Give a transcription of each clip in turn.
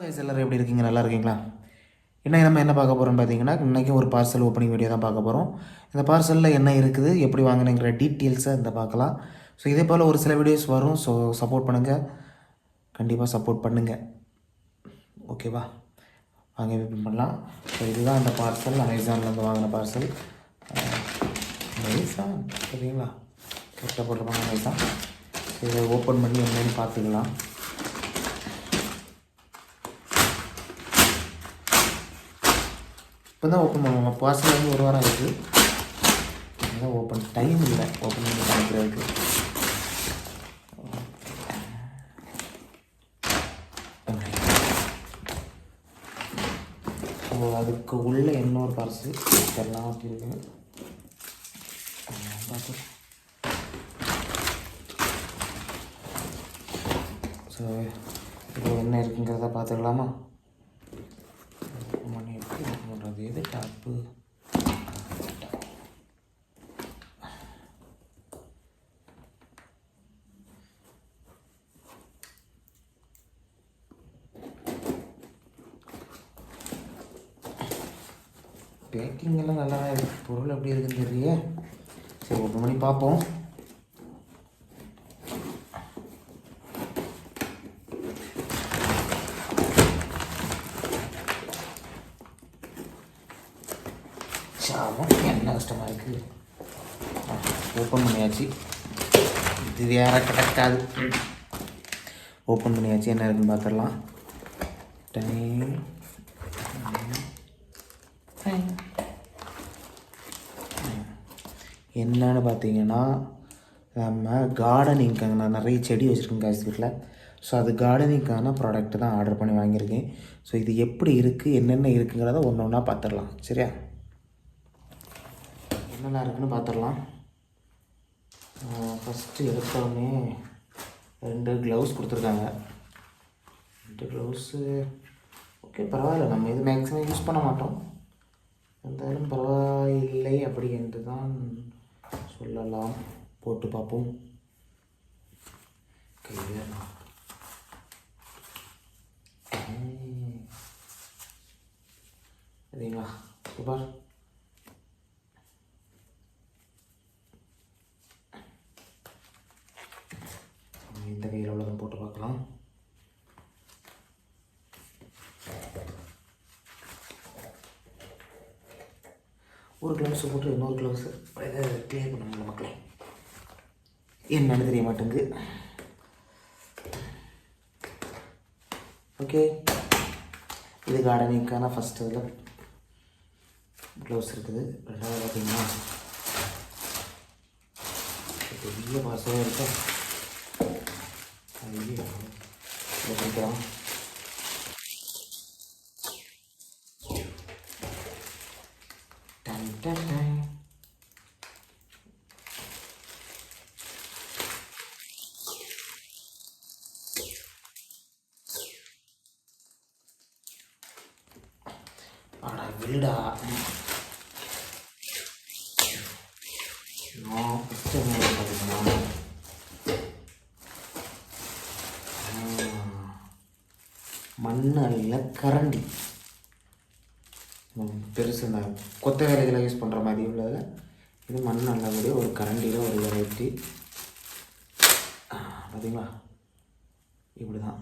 Guys எல்லோரும் எப்படி இருக்கீங்க? நல்லா இருக்கீங்களா? இன்றைக்கி நம்ம என்ன பார்க்க போகிறோம்னு பார்த்தீங்கன்னா இன்றைக்கும் ஒரு பார்சல் ஓப்பனிங் வீடியோ தான் பார்க்க போகிறோம் இந்த பார்சலில் என்ன இருக்குது எப்படி வாங்கினுங்கிற டீட்டெயில்ஸை இந்த பார்க்கலாம். ஸோ இதே போல் ஒரு சில வீடியோஸ் வரும். ஸோ சப்போர்ட் பண்ணுங்கள் கண்டிப்பாக சப்போர்ட் பண்ணுங்கள் ஓகேவா வாங்க ஓப்பன் பண்ணலாம். ஸோ இதுதான் அந்த பார்சல் அமேசான்லேருந்து வாங்கின பார்சல் அமேசான் சரிங்களா? கரெக்டாக போட்டிருப்பாங்க அமேசான் இதை ஓப்பன் பண்ணி என்னென்னு பார்த்துக்கலாம். இப்போ தான் ஓப்பன் பண்ணுவோம் பார்சல் வந்து ஒரு வாரம் ஆகுது. அதான் ஓப்பன் டைம் இல்லை. ஓப்பன் பண்ணி காமிக்கிறதுக்கு ஸோ அதுக்கு உள்ள இன்னொரு பார்சல் இதெல்லாம் அப்படி பார்த்து ஸோ இப்போ என்ன இருக்குங்கிறத பார்த்துக்கலாமா? சொல்கிறது எது டாப்பு பேக்கிங் எல்லாம் நல்லா தான் இருக்குது பொருள் எப்படி இருக்குன்னு தெரியல சரி ஒன்று மணி பார்ப்போம் சாமம் என்ன கஷ்டமாக இருக்குது ஓப்பன் பண்ணியாச்சு. இது வேற கிடக்காது. ஓப்பன் பண்ணியாச்சு. என்ன இருக்குன்னு பார்த்துடலாம் டைம் என்னன்னு பார்த்தீங்கன்னா நம்ம கார்டனிங்க்காக நான் நிறைய செடி வச்சுருக்கேன் காசு வீட்டில் ஸோ அது கார்டனிங்க்கான ப்ராடக்ட் தான் ஆர்டர் பண்ணி வாங்கியிருக்கேன். ஸோ இது எப்படி இருக்குது என்னென்ன இருக்குங்கிறத ஒன்று ஒன்றா பார்த்துடலாம் சரியா? என்னென்ன இருக்குதுன்னு பார்த்துடலாம். ஃபஸ்ட்டு எடுத்தோடனே ரெண்டு க்ளவுஸ் கொடுத்துருக்காங்க. ரெண்டு க்ளவுஸு ஓகே பரவாயில்ல. நம்ம இது மேக்ஸிமம் யூஸ் பண்ண மாட்டோம். இருந்தாலும் பரவாயில்லை அப்படி என்று தான் சொல்லலாம். போட்டு பார்ப்போம். கையில் சரிங்களா? சூப்பர் இந்த கையில் உள்ளதும் போட்டு பார்க்கலாம். ஒரு கிளவுஸை போட்டு இன்னொரு க்ளவுஸு இதை கிளியர் பண்ண முடியல மக்களே. என்னன்னு தெரிய மாட்டேங்குது. ஓகே இது கார்டனிங்க்கான ஃபஸ்ட் இதில் க்ளவுஸ் இருக்குது. ரெண்டாவது பார்த்தீங்கன்னா பெரிய பாசமாக இருக்கும் നോക്കാം ആടാ ഇവിടാ നോ ഇഷ്ടമല്ല நல்ல கரண்டி. பெருசு இந்த கொத்த வேலைகளை யூஸ் பண்ணுற மாதிரி உள்ளதில் இது மண் நல்லபடியாக ஒரு கரண்டியில் ஒரு வெரைட்டி பார்த்தீங்களா இப்படி தான்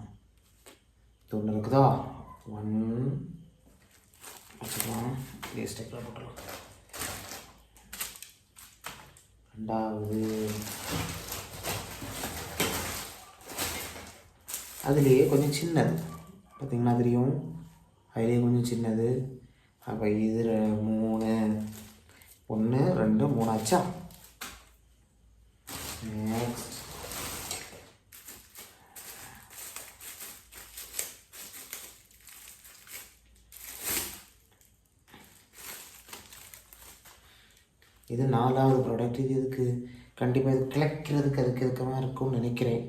இது ஒன்று இருக்குதா? ஒன் வச்சுக்கலாம். இதே ஸ்டெப்பில் போட்டுடலாம். ரெண்டாவது. அதுலேயே கொஞ்சம் சின்னது. பார்த்திங்கன்னா தெரியும் அதுலேயும் கொஞ்சம் சின்னது. அப்போ இது மூணு ஒன்று ரெண்டு மூணு ஆச்சா? நெக்ஸ்ட் இது நாலாவது ப்ராடக்ட் இது இதுக்கு கண்டிப்பாக இது கிளக்கிறதுக்கு அதுக்கு இதுக்கமாக இருக்கும்னு நினைக்கிறேன்.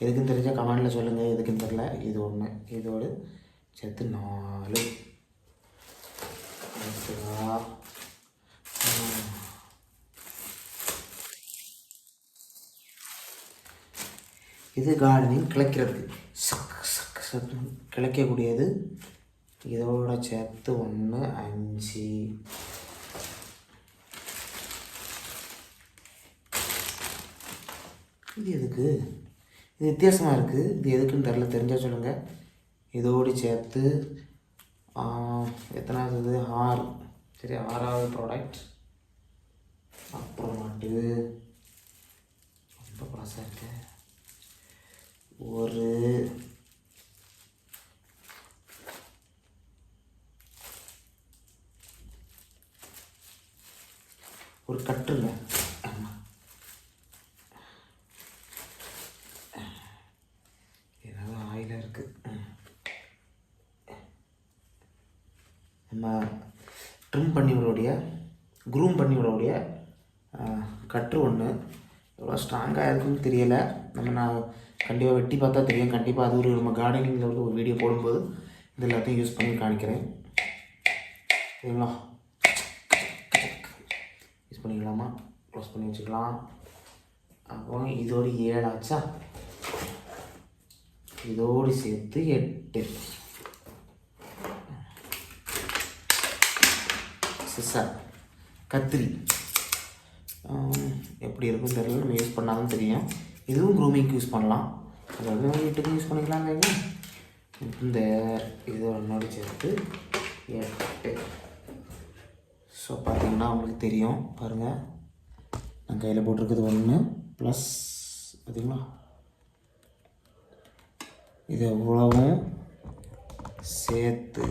எதுக்குன்னு தெரிஞ்சால் கமெண்டில் சொல்லுங்கள் எதுக்குன்னு தெரில இது ஒன்று இதோடு சேர்த்து நாலு. இது கார்டனிங் கிளக்கிறதுக்கு. சக் சக் சக். சத்து கிடைக்கக்கூடியது இதோட சேர்த்து ஒன்று அஞ்சு. இது எதுக்கு? இது வித்தியாசமாக இருக்குது இது எதுக்குன்னு தெரில தெரிஞ்சால் சொல்லுங்கள் இதோடு சேர்த்து எத்தனாவது இது? ஆறு. சரி ஆறாவது ப்ராடக்ட் அப்புறமாட்டு ரொம்ப பழசாக இருக்கு. ஒரு ஒரு கட் ஆமாம் ஏதாவது ஆயிலாக இருக்குது நம்ம ட்ரிம் பண்ணி விடக்கூடிய க்ரூம் பண்ணி விடக்கூடிய ஆஹ், ஒன்று எவ்வளோ ஸ்ட்ராங்காக இருக்குன்னு தெரியலை. நம்ம நான் கண்டிப்பாக வெட்டி பார்த்தா தெரியும். கண்டிப்பாக அது ஒரு நம்ம கார்டனிங்கில் வந்து ஒரு வீடியோ போடும்போது இது எல்லாத்தையும் யூஸ் பண்ணி காணிக்கிறேன் சரிங்களா? யூஸ் பண்ணிக்கலாமா? க்ளோஸ் பண்ணி வச்சுக்கலாம். அப்புறம் இதோடு ஏழாச்சா? இதோடு சேர்த்து எட்டு. சிசர் கத்திரி. எப்படி இருக்குன்னு தெரியல நம்ம யூஸ் பண்ணாலும் தெரியும். இதுவும் க்ரூமிங்க்கு யூஸ் பண்ணலாம். அதாவது வீட்டுக்கு யூஸ் பண்ணிக்கலாம் இல்லைங்க இந்த இது ஒன்றோடு சேர்த்து எட்டு. ஸோ பார்த்தீங்கன்னா உங்களுக்கு தெரியும். பாருங்கள் நான் கையில் போட்டிருக்குது ஒன்று ப்ளஸ் பார்த்தீங்களா? இது எவ்வளவும் சேர்த்து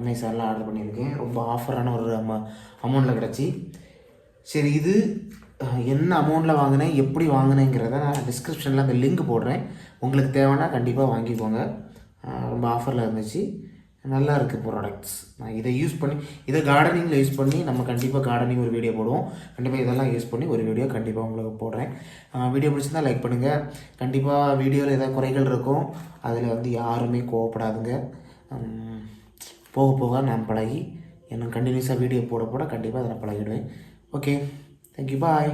அமேசானில் ஆர்டர் பண்ணியிருக்கேன். ரொம்ப ஆஃபரான ஒரு அம அமௌண்ட்டில் கிடச்சி. சரி இது என்ன அமௌண்ட்டில் வாங்கினேன் எப்படி வாங்கினேங்கிறத நான் டிஸ்கிரிப்ஷனில் அந்த லிங்க் போடுறேன். உங்களுக்கு தேவைன்னா கண்டிப்பாக வாங்கிக்கோங்க. ரொம்ப ஆஃபரில் இருந்துச்சு. நல்லா இருக்குது ப்ராடக்ட்ஸ் நான் இதை யூஸ் பண்ணி இதை கார்டனிங்கில் யூஸ் பண்ணி நம்ம கண்டிப்பாக கார்டனிங் ஒரு வீடியோ போடுவோம். கண்டிப்பாக இதெல்லாம் யூஸ் பண்ணி ஒரு வீடியோ கண்டிப்பாக உங்களுக்கு போடுறேன். வீடியோ பிடிச்சிருந்தா லைக் பண்ணுங்கள் கண்டிப்பாக வீடியோவில் ஏதாவது குறைகள் இருக்கும் அதில் வந்து யாருமே கோவப்படாதுங்க. போக போக நான் பழகி எனக்கு கண்டினியூஸாக வீடியோ போட போட கண்டிப்பாக அதை நான் பழகிடுவேன். Okay thank you bye